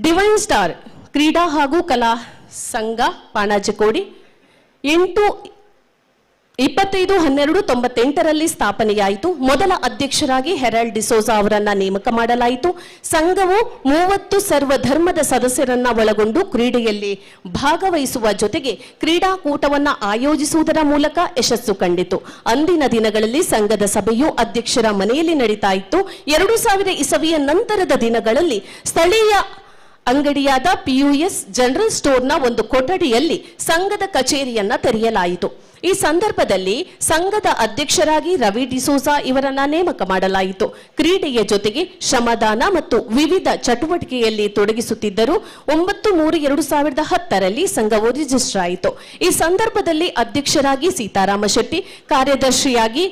Divine star ಕ್ರೀಡಾ ಹಾಗೂ ಕಲಾ ಸಂಘ ಪಾಣಾಜಕೋಡಿ ಎಂಟು, ಇಪ್ಪತ್ತೈದು, ಹನ್ನೆರಡು, ತೊಂಬತ್ತೆಂಟರಲ್ಲಿ ಸ್ಥಾಪನೆಯಾಯಿತು. ಮೊದಲ ಅಧ್ಯಕ್ಷರಾಗಿ ಹೆರಾಲ್ಡ್ ಡಿಸೋಜಾ ಅವರನ್ನ ನೇಮಕ ಮಾಡಲಾಯಿತು. ಸಂಘವು ಮೂವತ್ತು ಸರ್ವಧರ್ಮದ ಸದಸ್ಯರನ್ನ ಒಳಗೊಂಡು ಕ್ರೀಡೆಯಲ್ಲಿ ಭಾಗವಹಿಸುವ ಜೊತೆಗೆ ಕ್ರೀಡಾಕೂಟವನ್ನು ಆಯೋಜಿಸುವುದರ ಮೂಲಕ ಯಶಸ್ಸು ಕಂಡಿತು. ಅಂದಿನ ದಿನಗಳಲ್ಲಿ ಸಂಘದ ಸಭೆಯು ಅಧ್ಯಕ್ಷರ ಮನೆಯಲ್ಲಿ ನಡೀತಾ ಇತ್ತು. ಎರಡು ಸಾವಿರ ಇಸವಿಯ ನಂತರದ ದಿನಗಳಲ್ಲಿ ಸ್ಥಳೀಯ ಅಂಗಡಿಯಾದ ಪಿಯುಎಸ್ ಜನರಲ್ ಸ್ಟೋರ್ನ ಒಂದು ಕೊಠಡಿಯಲ್ಲಿ ಸಂಘದ ಕಚೇರಿಯನ್ನ ತೆರೆಯಲಾಯಿತು. ಈ ಸಂದರ್ಭದಲ್ಲಿ ಸಂಘದ ಅಧ್ಯಕ್ಷರಾಗಿ ರವಿ ಡಿಸೋಜಾ ಇವರನ್ನ ನೇಮಕ ಮಾಡಲಾಯಿತು. ಕ್ರೀಡೆಯ ಜೊತೆಗೆ ಶ್ರಮದಾನ ಮತ್ತು ವಿವಿಧ ಚಟುವಟಿಕೆಯಲ್ಲಿ ತೊಡಗಿಸುತ್ತಿದ್ದರು. ಒಂಬತ್ತು ಮೂರು ಎರಡು ಸಾವಿರದ ಹತ್ತರಲ್ಲಿ ಸಂಘವು ರಿಜಿಸ್ಟರ್ ಆಯಿತು. ಈ ಸಂದರ್ಭದಲ್ಲಿ ಅಧ್ಯಕ್ಷರಾಗಿ ಸೀತಾರಾಮ ಶೆಟ್ಟಿ, ಕಾರ್ಯದರ್ಶಿಯಾಗಿ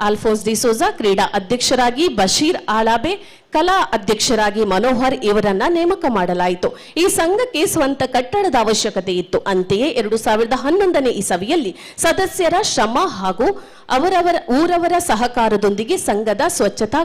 ಆಲ್ಫೋನ್ಸ್ ಡಿಸೋಜಾ ಕ್ರೀಡಾ ಅಧ್ಯಕ್ಷರಾಗಿ ಬಶೀರ್ ಆಳಾಬೆ ಕಲಾ ಅಧ್ಯಕ್ಷರಾಗಿ ಮನೋಹರ್ ಇವರನ್ನ ನೇಮಕ ಮಾಡಲಾಯಿತು. ಈ ಸಂಘಕ್ಕೆ ಸ್ವಂತ ಕಟ್ಟಡದ ಅವಶ್ಯಕತೆ ಇತ್ತು. ಅಂತೆಯೇ ಎರಡು ಸಾವಿರದ ಹನ್ನೊಂದನೇ ಇಸವಿಯಲ್ಲಿ ಸದಸ್ಯರ ಶ್ರಮ ಹಾಗೂ ಅವರವರ ಊರವರ ಸಹಕಾರದೊಂದಿಗೆ ಸಂಘದ ಸ್ವಚ್ಛತಾ,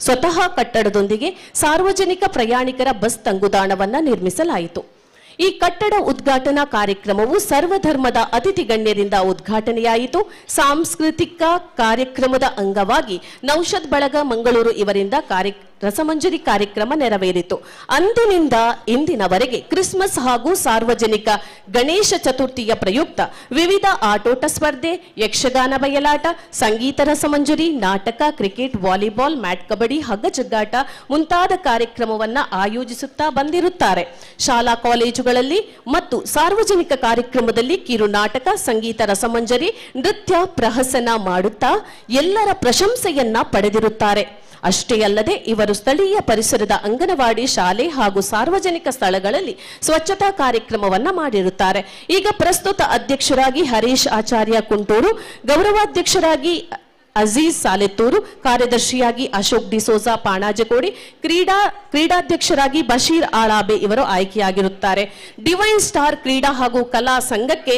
ಸ್ವತಃ ಕಟ್ಟಡದೊಂದಿಗೆ ಸಾರ್ವಜನಿಕ ಪ್ರಯಾಣಿಕರ ಬಸ್ ತಂಗುದಾಣವನ್ನು ನಿರ್ಮಿಸಲಾಯಿತು. ಈ ಕಟ್ಟಡ ಉದ್ಘಾಟನಾ ಕಾರ್ಯಕ್ರಮವು ಸರ್ವಧರ್ಮದ ಅತಿಥಿ ಗಣ್ಯರಿಂದ ಉದ್ಘಾಟನೆಯಾಯಿತು. ಸಾಂಸ್ಕೃತಿಕ ಕಾರ್ಯಕ್ರಮದ ಅಂಗವಾಗಿ ನೌಷದ್ ಬಳಗ ಮಂಗಳೂರು ಇವರಿಂದ ಕಾರ್ಯ ರಸಮಂಜರಿ ಕಾರ್ಯಕ್ರಮ ನೆರವೇರಿತು. ಅಂದಿನಿಂದ ಇಂದಿನವರೆಗೆ ಕ್ರಿಸ್ಮಸ್ ಹಾಗೂ ಸಾರ್ವಜನಿಕ ಗಣೇಶ ಚತುರ್ಥಿಯ ಪ್ರಯುಕ್ತ ವಿವಿಧ ಆಟೋಟ ಸ್ಪರ್ಧೆ, ಯಕ್ಷಗಾನ ಬಯಲಾಟ, ಸಂಗೀತ ರಸಮಂಜರಿ, ನಾಟಕ, ಕ್ರಿಕೆಟ್, ವಾಲಿಬಾಲ್, ಮ್ಯಾಟ್ ಕಬಡ್ಡಿ ಹಗ್ಗ ಜಗ್ಗಾಟ ಮುಂತಾದ ಕಾರ್ಯಕ್ರಮವನ್ನ ಆಯೋಜಿಸುತ್ತಾ ಬಂದಿರುತ್ತಾರೆ. ಶಾಲಾ ಕಾಲೇಜುಗಳಲ್ಲಿ ಮತ್ತು ಸಾರ್ವಜನಿಕ ಕಾರ್ಯಕ್ರಮದಲ್ಲಿ ಕಿರು ನಾಟಕ, ಸಂಗೀತ ರಸಮಂಜರಿ, ನೃತ್ಯ ಪ್ರಹಸನ ಮಾಡುತ್ತಾ ಎಲ್ಲರ ಪ್ರಶಂಸೆಯನ್ನ ಪಡೆದಿರುತ್ತಾರೆ. ಅಷ್ಟೇ ಅಲ್ಲದೆ ಇವರು ಸ್ಥಳೀಯ ಪರಿಸರದ ಅಂಗನವಾಡಿ ಶಾಲೆ ಹಾಗೂ ಸಾರ್ವಜನಿಕ ಸ್ಥಳಗಳಲ್ಲಿ ಸ್ವಚ್ಛತಾ ಕಾರ್ಯಕ್ರಮವನ್ನ ಮಾಡಿರುತ್ತಾರೆ. ಈಗ ಪ್ರಸ್ತುತ ಅಧ್ಯಕ್ಷರಾಗಿ ಹರೀಶ್ ಆಚಾರ್ಯ ಕುಂಟೂರು, ಗೌರವಾಧ್ಯಕ್ಷರಾಗಿ ಅಜೀಜ್ ಸಾಲೆತ್ತೂರು, ಕಾರ್ಯದರ್ಶಿಯಾಗಿ ಅಶೋಕ್ ಡಿಸೋಜಾ ಪಾಣಾಜಕೋಡಿ ಕ್ರೀಡಾ, ಕ್ರೀಡಾಧ್ಯಕ್ಷರಾಗಿ ಬಶೀರ್ ಆಳಾಬೆ ಇವರು ಆಯ್ಕೆಯಾಗಿರುತ್ತಾರೆ. ಡಿವೈನ್ ಸ್ಟಾರ್ ಕ್ರೀಡಾ ಹಾಗೂ ಕಲಾ ಸಂಘಕ್ಕೆ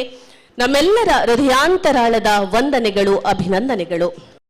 ನಮ್ಮೆಲ್ಲರ ಹೃದಯಾಂತರಾಳದ ವಂದನೆಗಳು, ಅಭಿನಂದನೆಗಳು.